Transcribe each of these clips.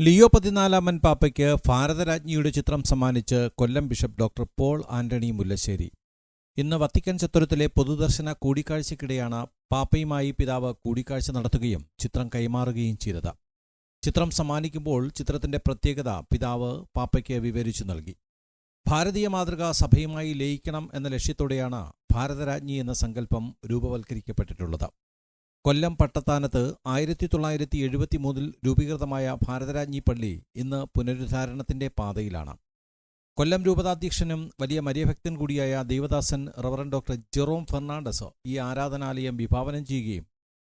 Leo പതിനാലാമൻ പാപ്പയ്ക്ക് ഭാരതരാജ്ഞിയുടെ ചിത്രം സമ്മാനിച്ച് കൊല്ലം ബിഷപ്പ് ഡോക്ടർ പോൾ ആന്റണി മുല്ലശ്ശേരി. ഇന്ന് വത്തിക്കൻ ചത്തുരത്തിലെ പൊതുദർശന കൂടിക്കാഴ്ചയ്ക്കിടെയാണ് പാപ്പയുമായി പിതാവ് കൂടിക്കാഴ്ച നടത്തുകയും ചിത്രം കൈമാറുകയും ചെയ്തത്. ചിത്രം സമ്മാനിക്കുമ്പോൾ ചിത്രത്തിന്റെ പ്രത്യേകത പിതാവ് പാപ്പയ്ക്ക് വിവരിച്ചു നൽകി. ഭാരതീയ മാതൃക സഭയുമായി ലയിക്കണം എന്ന ലക്ഷ്യത്തോടെയാണ് ഭാരതരാജ്ഞി എന്ന സങ്കല്പം രൂപവൽക്കരിക്കപ്പെട്ടിട്ടുള്ളത് കൊല്ലം പട്ടത്താനത്ത് ആയിരത്തി തൊള്ളായിരത്തി എഴുപത്തി മൂന്നിൽ രൂപീകൃതമായ ഭാരതരാജ്ഞി പള്ളി ഇന്ന് പുനരുദ്ധാരണത്തിന്റെ പാതയിലാണ്. കൊല്ലം രൂപതാധ്യക്ഷനും വലിയ മര്യഭക്തൻ കൂടിയായ ദേവദാസൻ റവറൻ ഡോക്ടർ ജെറോം ഫെർണാണ്ടസ് ഈ ആരാധനാലയം വിഭാവനം ചെയ്യുകയും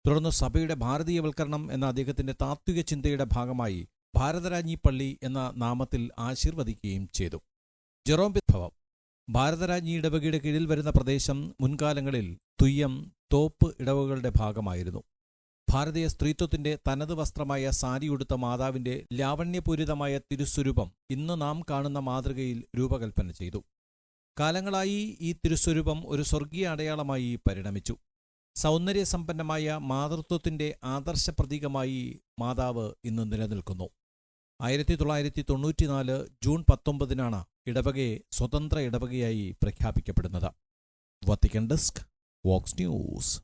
തുടർന്ന് സഭയുടെ ഭാരതീയവൽക്കരണം എന്ന അദ്ദേഹത്തിന്റെ താത്വിക ചിന്തയുടെ ഭാഗമായി ഭാരതരാജ്ഞി പള്ളി എന്ന നാമത്തിൽ ആശീർവദിക്കുകയും ചെയ്തു. ജെറോം വിഭവം. ഭാരതരാജ്ഞി ഇടവകയുടെ കീഴിൽ വരുന്ന പ്രദേശം മുൻകാലങ്ങളിൽ തുയ്യം തോപ്പ് ഇടവകളുടെ ഭാഗമായിരുന്നു. ഭാരതീയ സ്ത്രീത്വത്തിന്റെ തനത് വസ്ത്രമായ സാരിയുടുത്ത മാതാവിന്റെ ലാവണ്യപൂരിതമായ തിരുസ്വരൂപം ഇന്ന് നാം കാണുന്ന മാതൃകയിൽ രൂപകൽപ്പന ചെയ്തു. കാലങ്ങളായി ഈ തിരുസ്വരൂപം ഒരു സ്വർഗീയ അടയാളമായി പരിണമിച്ചു. സൗന്ദര്യസമ്പന്നമായ മാതൃത്വത്തിന്റെ ആദർശ പ്രതീകമായി മാതാവ് ഇന്ന് നിലനിൽക്കുന്നു. ആയിരത്തി തൊള്ളായിരത്തി തൊണ്ണൂറ്റിനാല് ജൂൺ പത്തൊമ്പതിനാണ് ഇടവകയെ സ്വതന്ത്ര ഇടവകയായി പ്രഖ്യാപിക്കപ്പെടുന്നത്. Vatican desk Fox News.